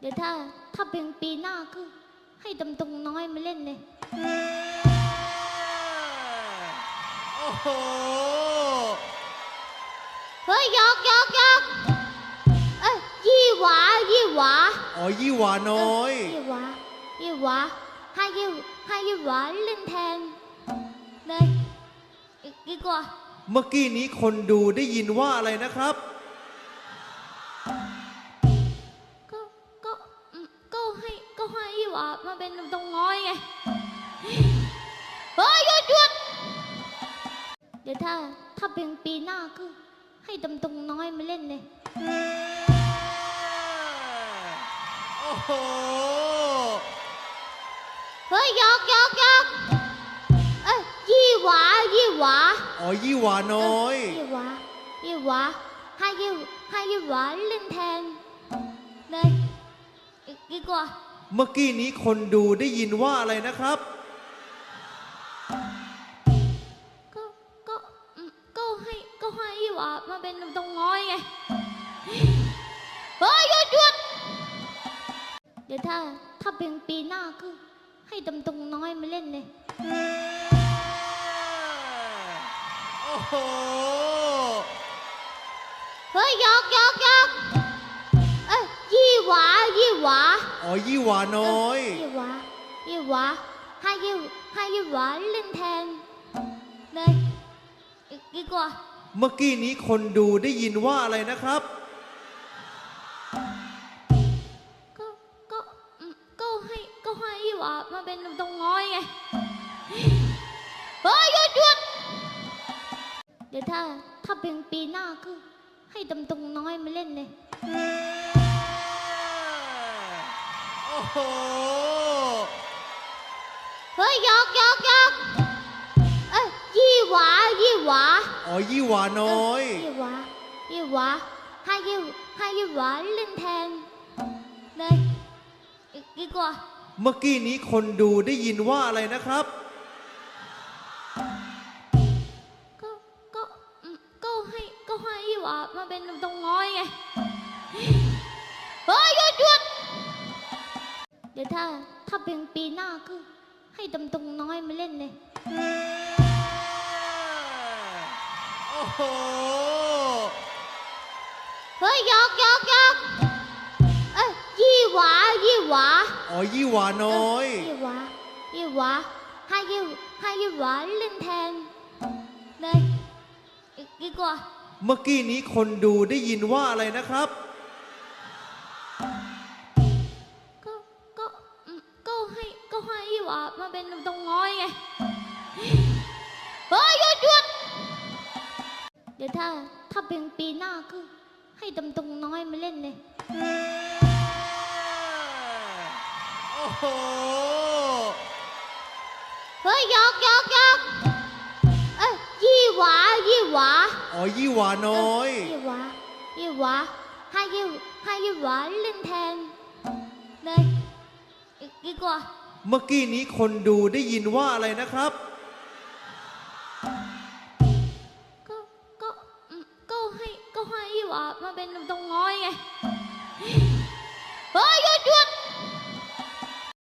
เดี๋ยวถ้า ถ้าเป็นปีหน้าก็ให้ตำตรงน้อยมาเล่นเลย โอ้โห เฮ้ยยอกยอกยอกเอ้ยยี่หวายี่หวาอ๋อยี่หวาน้อย ยี่หวายี่หวาให้ยี่ให้ยี่หวาเล่นแทนเลยอีกดีกว่า เมื่อกี้นี้คนดูได้ยินว่าอะไรนะครับ วามาเป็นตรงน้อยไง เฮ้ยหยุดหยุดเดี๋ยวถ้าถ้าเป็นปีหน้าก็ให้ตำตรงน้อยมาเล่นเลย โอ้โห เฮ้ยยอกยอกยอกเอ้ยยี่หวายี่หวาอ๋อยี่หวาน้อย ยี่หวายี่หวาให้ยี่ให้ยี่หวาเล่นแทนเลยอีกดีกว่า เมื่อกี้นี้คนดูได้ยินว่าอะไรนะครับ ก็ก็อืมก็ให้ก็ให้ยี่หวามาเป็นตรงน้อยไงเฮ้ยหยุดหยุดเดี๋ยวถ้าถ้าเป็นปีหน้าก็ให้ตำตรงน้อยมาเล่นเลย โอ้โห เฮ้ยยอกยอกยอกเอ้ยยี่ หวายี่หวาอ๋อยี่หวาน้อย ยี่หวายี่หวาให้ยี่ให้ยี่หวาเล่นแทนเลยอีกดีกว่าเมื่อกี้นี้คนดูได้ยินว่าอะไรนะครับก็ก็อืมก็ให้ก็ให้ยี่หวามาเป็นตรงน้อยไงเฮ้ยหยุดหยุดเดี๋ยวถ้าถ้าเป็นปีหน้าก็ให้ตำตรงน้อยมาเล่นเลย โอ้โห เฮ้ยยอกยอกยอกเอ้ยยี่หวายี่หวาอ๋อยี่หวาน้อย ยี่หวายี่หวาให้ยี่ให้ยี่หวาเล่นแทนเลยอีกดีกว่าเมื่อกี้นี้คนดูได้ยินว่าอะไรนะครับ ก็ก็อืมก็ให้ก็ให้ยี่หวามาเป็นตรงน้อยไง ถ้า ถ้าเป็นปีหน้าก็ให้ตำตรงน้อยมาเล่นเลย โอ้โห เฮ้ยยอกยอกยอกเอ้ยยี่หวายี่หวาอ๋อยี่หวาน้อยยี่หวายี่หวาให้ยี่ให้ยี่หวาเล่นแทนเลยอีกดีกว่า เมื่อกี้นี้คนดูได้ยินว่าอะไรนะครับ ห้ก็ให้ยี่หวามาเป็นตรงน้อยไง เฮ้ยหยุดหยุดเดี๋ยวถ้าถ้าเป็นปีหน้าก็ให้ตำตรงน้อยมาเล่นเลย โอ้โห เฮ้ยยอกยอกยอกเอ้ยยี่หวายี่หวาอ๋อยี่หวาน้อย ยี่หวายี่หวาให้ยี่ให้ยี่หวาเล่นแทนเลยอีกดีกว่า เมื่อกี้นี้คนดูได้ยินว่าอะไรนะครับ ก็ก็อืมก็ให้ก็ให้ยี่หวามาเป็นตรงน้อยไงเฮ้ย